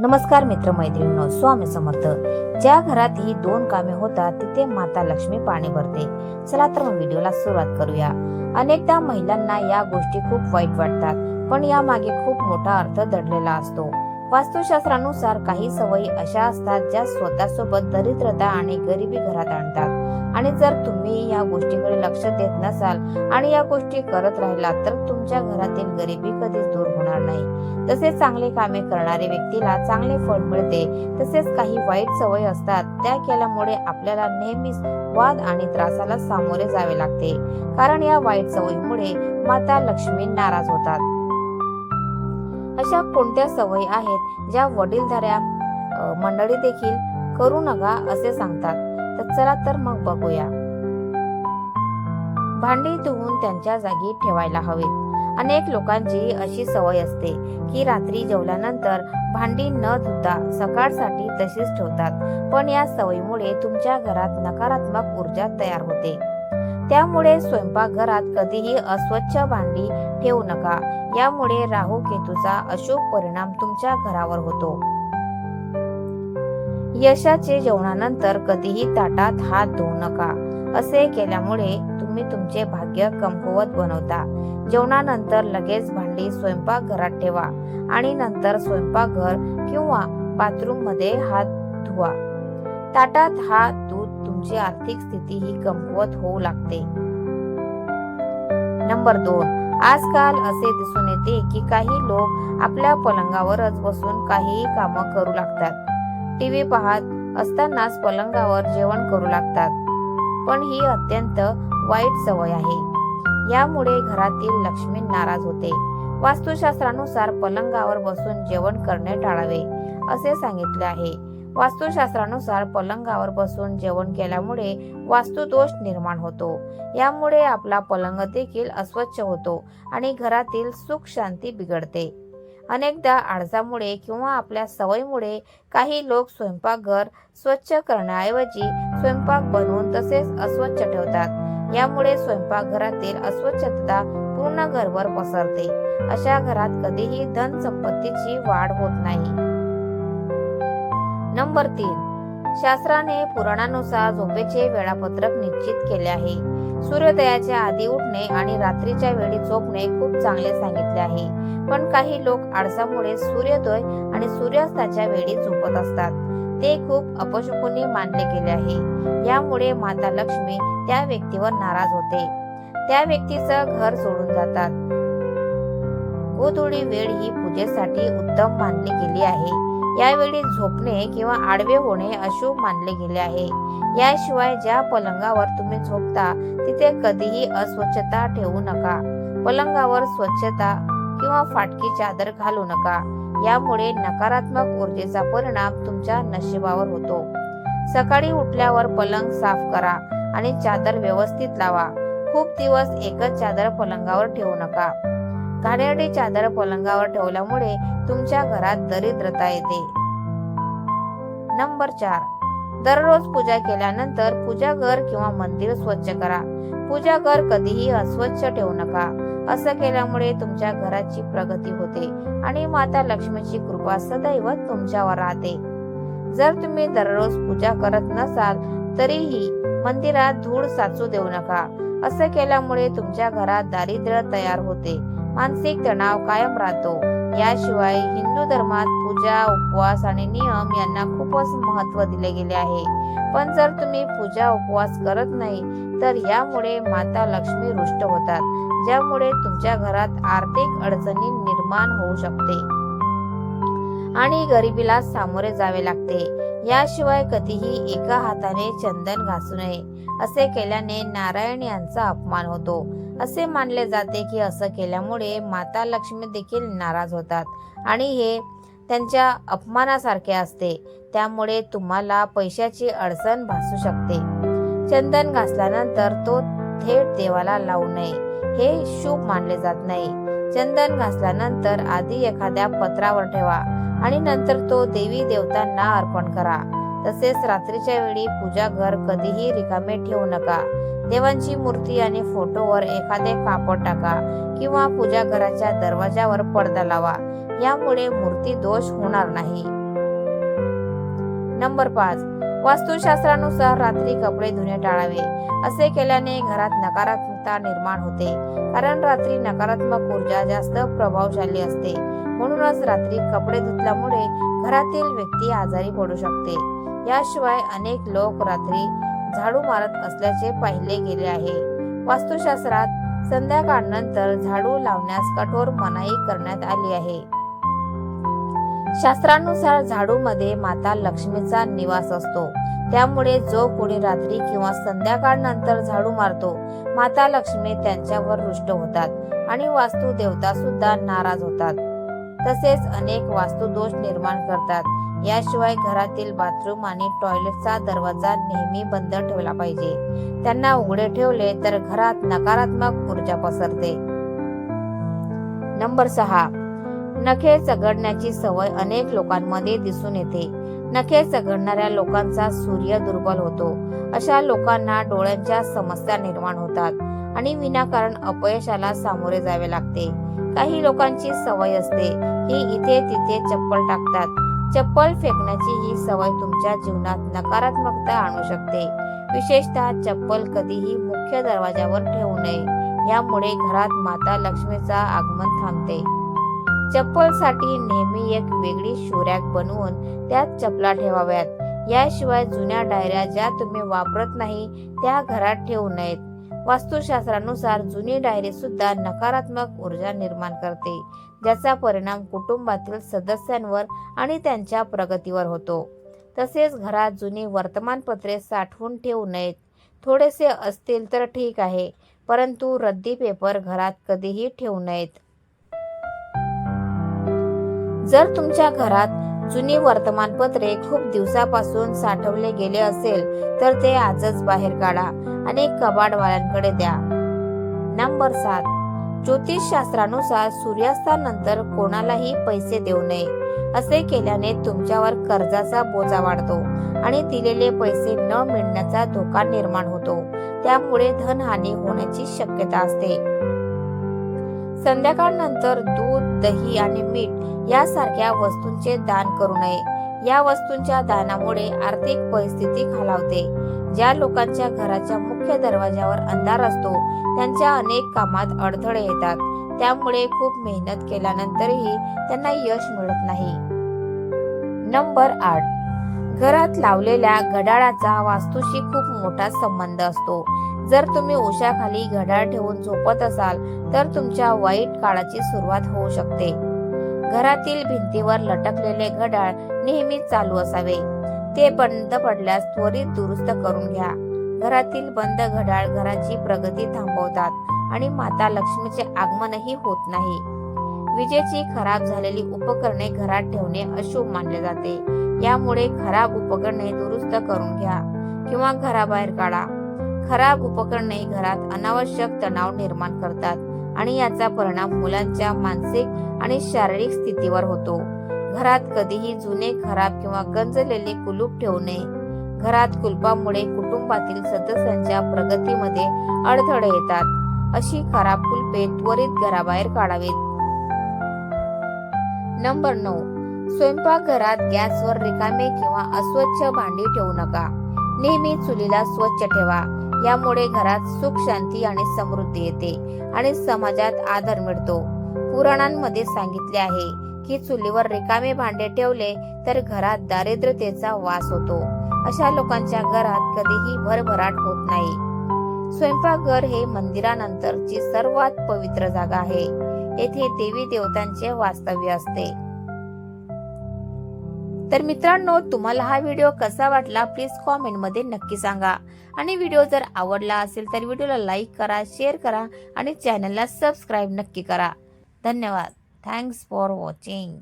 नमस्कार मित्र मैत्रिणींनो स्वामी समर्थ. ज्या घरात ही दोन कामे होतात तिथे माता लक्ष्मी पाणी भरते. चला तर मग व्हिडिओला सुरुवात करूया. अनेकदा महिलांना या गोष्टी खूप वाईट वाटतात पण या मागे खूप मोठा अर्थ दडलेला असतो. वास्तुशास्त्रानुसार काही सवयी अशा असतात ज्या स्वतःसोबत दरिद्रता आणि गरिबी घरात आणतात. आणि जर तुम्ही या गोष्टीकडे लक्ष देत नसाल आणि या गोष्टी करत राहिलात तर तुमच्या घरातील गरिबी कधीच दूर होणार नाही. तसेच चांगले कामे करणारे व्यक्तीला चांगले फळ मिळते तसेच काही वाईट सवय असतात त्या केल्यामुळे आपल्याला नेहमीच वाद आणि त्रासाला सामोरे जावे लागते. कारण या वाईट सवयीमुळे माता लक्ष्मी नाराज होतात. अशा कोणत्या सवयी आहेत ज्या वडीलधाऱ्या मंडळी देखील करू नका असे सांगतात? तर चला तर मग बघूया. भांडी धुवून त्यांच्या जागी ठेवायला हवीत. अनेक लोकांची अशी सवय असते की रात्री जेवल्यानंतर भांडी न धुता सकाळसाठी तशीच ठेवतात. पण या सवयीमुळे तुमच्या घरात नकारात्मक ऊर्जा तयार होते. त्यामुळे स्वयंपाकघरात कधीही अस्वच्छ भांडी ठेवू नका. यामुळे राहू केतूचा अशुभ परिणाम तुमच्या घरावर होतो. यशाचे जेवणानंतर कधीही ताटात हात धुवू नका. असे केल्यामुळे तुम्ही तुमचे भाग्य कमकुवत बनवता. जेवणानंतर लगेच भांडी स्वयंपाकघरात ठेवा आणि नंतर स्वयंपाकघर किंवा बाथरूममध्ये हात धुवा. ताटात हात धुत तुमची आर्थिक स्थिती ही कमकुवत होऊ लागते. नंबर दोन. आजकाल असे दिसून येते की काही लोक आपल्या पलंगावरच बसून काहीही कामं करू लागतात. टीव्ही पाहत असतानाच पलंगावर जेवण करू लागतात. पण ही अत्यंत वाईट सवय आहे. यामुळे घरातील लक्ष्मी नाराज होते. वास्तुशास्त्रानुसार पलंगावर बसून जेवण करणे टाळावे असे सांगितले आहे. वास्तुशास्त्रानुसार पलंगावर बसून जेवण केल्यामुळे वास्तुदोष निर्माण होतो. यामुळे आपला पलंग देखील अस्वच्छ होतो आणि घरातील सुख शांती बिघडते. अनेकदा आळसामुळे किंवा आपल्या सवयीमुळे काही लोक स्वयंपाकघर स्वच्छ करण्याऐवजी स्वयंपाक बनवून तसेच अस्वच्छ ठेवतात. यामुळे स्वयंपाकघरातील अस्वच्छता पूर्ण घरभर पसरते. अशा घरात कधीही धन संपत्तीची वाढ होत नाही. नंबर तीन. शास्त्राने पुराणानुसार झोपेचे वेळापत्रक निश्चित केले आहे. सूर्योदयाच्या आधी उठणे आणि रात्रीच्या वेळी झोपणे खूप चांगले सांगितले आहे. पण काही लोक आळसामुळे सूर्योदय आणि सूर्यास्ताच्या वेळी झोपत असतात. ते खूप अपशकुनी मानले गेले आहे. यामुळे माता लक्ष्मी त्या व्यक्तीवर नाराज होते. त्या व्यक्तीचं घर सोडून जातात. गोधुळी वेळ ही पूजेसाठी उत्तम मानली गेली आहे. यावेळी झोपणे किंवा आडवे होणे अशुभ मानले गेले आहे. याशिवाय ज्या पलंगावर तुम्ही झोपता तिथे कधीही अस्वच्छता ठेवू नका. पलंगावर स्वच्छता किंवा फाटकी चादर घालू नका. यामुळे नकारात्मक ऊर्जेचा परिणाम तुमच्या नशिबावर होतो. सकाळी उठल्यावर पलंग साफ करा आणि चादर व्यवस्थित लावा. खूप दिवस एकच चादर पलंगावर ठेवू नका. घाणेरडी चादर पलंगावर ठेवल्यामुळे तुमच्या घरात दरिद्रता येते. नंबर चार. दररोज पूजा केल्यानंतर पूजा घर किंवा मंदिर स्वच्छ करा. पूजा घर कधीही अस्वच्छ ठेवू नका. असं केल्यामुळे तुमच्या घराची प्रगती होते आणि माता लक्ष्मीची कृपा सदैव तुमच्यावर राहते. जर तुम्ही दररोज पूजा करत नसाल तरीही मंदिरात धूळ साचू देऊ नका. असं केल्यामुळे तुमच्या घरात दारिद्र्य तयार होते. मानसिक तणाव कायम राहतो. याशिवाय हिंदू धर्मात पूजा उपवास आणि नियम यांना खूपच महत्त्व दिले गेले आहे. पण जर तुम्ही पूजा उपवास करत नाही तर यामुळे माता लक्ष्मी रुष्ट होतात ज्यामुळे तुमच्या घरात आर्थिक अडचणी निर्माण होऊ शकते. आणि गरिबीला सामोरे जावे लागते. याशिवाय कधीही एका हाताने चंदन घासू नये. असे केल्याने नारायण यांचा अपमान होतो. असे मानले जाते की असं केल्यामुळे माता लक्ष्मी देखील नाराज होतात आणि हे त्यांच्या अपमानासारखे असते. त्यामुळे तुम्हाला पैशाची अडचण भासू शकते. चंदन घासल्यानंतर तो थेट देवाला लावू नये. हे शुभ मानले जात नाही. चंदन घासल्यानंतर आधी एखाद्या पत्रावर ठेवा आणि नंतर तो देवी देवतांना अर्पण करा. तसेच रात्रीच्या वेळी पूजा घर कधीही रिकामे ठेवू नका. देवांची मूर्ती आणि फोटोवर एखादे कापड टाका किंवा पूजा घराच्या दरवाजावर पडदा लावा. यामुळे मूर्ती दोष होणार नाही. नंबर पाच. वास्तुशास्त्रानुसार रात्री कपडे धुणे टाळावे. असे केल्याने घरात नकारात्मकता निर्माण होते. कारण रात्री नकारात्मक ऊर्जा जास्त प्रभावशाली असते. म्हणूनच रात्री कपडे धुतल्यामुळे घरातील व्यक्ती आजारी पडू शकते. याशिवाय अनेक लोक रात्री झाडू मारत असल्याचे पाहिले गेले आहे. वास्तुशास्त्रात संध्याकाळनंतर झाडू लावण्यास कठोर मनाई करण्यात आली आहे. शास्त्रानुसार झाडूमध्ये माता लक्ष्मीचा निवास असतो. त्यामुळे जो कोणी रात्री किंवा संध्याकाळ नंतर झाडू मारतो माता लक्ष्मी त्यांच्यावर रुष्ट होतात आणि वास्तू देवता सुद्धा नाराज होतात. तसेच अनेक वास्तुदोष निर्माण करतात. याशिवाय घरातील बाथरूम आणि टॉयलेटचा दरवाजा नेहमी बंद ठेवला पाहिजे. त्यांना उघडे ठेवले तर घरात नकारात्मक ऊर्जा पसरते. नंबर सहा. नखे चघडण्याची सवय अनेक लोकांमध्ये दिसून येते. नखे चघडणाऱ्या लोकांचा सूर्य दुर्बल होतो. अशा लोकांना डोळ्यांच्या समस्या निर्माण होतात आणि विनाकारण अपयशाला सामोरे जावे लागते. काही लोकांची सवय असते. ही इथे तिथे चप्पल टाकतात. चप्पल फेकण्याची ही सवय तुमच्या जीवनात नकारात्मकता आणू शकते. विशेषतः चप्पल कधीही मुख्य दरवाजावर ठेवू नये. यामुळे घरात माता लक्ष्मीचा आगमन थांबते. चप्पलसाठी नेहमी एक वेगळी शोरॅक बनवून त्यात चपला ठेवाव्यात. याशिवाय जुन्या डायऱ्या ज्या तुम्ही वापरत नाही त्या घरात ठेवू नयेत. वास्तुशास्त्रानुसार जुनी डायरी सुद्धा नकारात्मक ऊर्जा निर्माण करते ज्याचा परिणाम कुटुंबातील सदस्यांवर आणि त्यांच्या प्रगतीवर होतो. तसेच घरात जुनी वर्तमानपत्रे साठवून ठेवू नयेत. थोडेसे असतील तर ठीक आहे परंतु रद्दी पेपर घरात कधीही ठेवू नयेत. जर तुमच्या घरात जुनी वर्तमानपत्रे खूप दिवसापासून साठवले गेले असेल तर ते आजच बाहेर काढा आणि कबाडवाल्यांकडे द्या. नंबर सात. ज्योतिष शास्त्रानुसार सूर्यास्तानंतर कोणालाही पैसे देऊ नये. असे केल्याने तुमच्यावर कर्जाचा बोजा वाढतो आणि दिलेले पैसे न मिळण्याचा धोका निर्माण होतो. त्यामुळे धनहानी होण्याची शक्यता असते. संध्याकाळ नंतर दूध दही आणि मीठ यासारख्या वस्तूंचे दान करू नये. या वस्तूंच्या दानामुळे आर्थिक परिस्थिती खालावते. ज्या लोकांच्या घराच्या मुख्य दरवाजावर अंधार असतो त्यांच्या अनेक कामात अडथळे येतात. त्यामुळे खूप मेहनत केल्यानंतरही त्यांना यश मिळत नाही. नंबर आठ. घरात लावलेल्या घड्याळाचा वास्तूशी खूप मोठा संबंध असतो. जर तुम्ही उशाखाली घड्याळ ठेवून झोपत असाल तर तुमच्या वाईट काळाची सुरुवात होऊ शकते. घरातील भिंतीवर लटकलेले घड्याळ नेहमी चालू असावे. ते बंद पडल्यास त्वरित दुरुस्त करून घ्या. घरातील बंद घड्याळ घराची प्रगती थांबवतात आणि माता लक्ष्मीचे आगमनही होत नाही. विजेची खराब झालेली उपकरणे घरात ठेवणे अशुभ मानले जाते. यामुळे खराब उपकरणे दुरुस्त करून घ्या किंवा घराबाहेर काढा. खराब उपकरणे घरात अनावश्यक तणाव निर्माण करतात आणि याचा परिणाम मुलांच्या मानसिक आणि शारीरिक स्थितीवर होतो. घरात कधीही जुने खराब किंवा गंजलेले कुलूप ठेवू नये. घरात कुलपामुळे कुटुंबातील सदस्यांच्या प्रगतीमध्ये अडथळे येतात. अशी खराब कुलपे त्वरित घराबाहेर काढावीत. नंबर नऊ. स्वयंपाकघरात गॅसवर रिकामे किंवा अस्वच्छ भांडी ठेवू नका. नेहमी चुलीला स्वच्छ ठेवा. यामुळे घरात सुख शांती आणि समृद्धी येते आणि समाजात आदर मिळतो. पुराणांमध्ये सांगितले आहे की चुलीवर रिकामे भांडे ठेवले तर घरात दारिद्र्यतेचा वास होतो. अशा लोकांच्या घरात कधीही भरभराट होत नाही. स्वयंपाकघर हे मंदिरानंतरची सर्वात पवित्र जागा आहे. येथे देवी देवतांचे वास्तव्य असते. तर मित्रांनो तुम्हाला हा व्हिडिओ कसा वाटला प्लीज कॉमेंटमध्ये नक्की सांगा. आणि व्हिडिओ जर आवडला असेल तर व्हिडिओला लाईक करा शेअर करा आणि चॅनलला सबस्क्राईब नक्की करा. धन्यवाद. Thanks for watching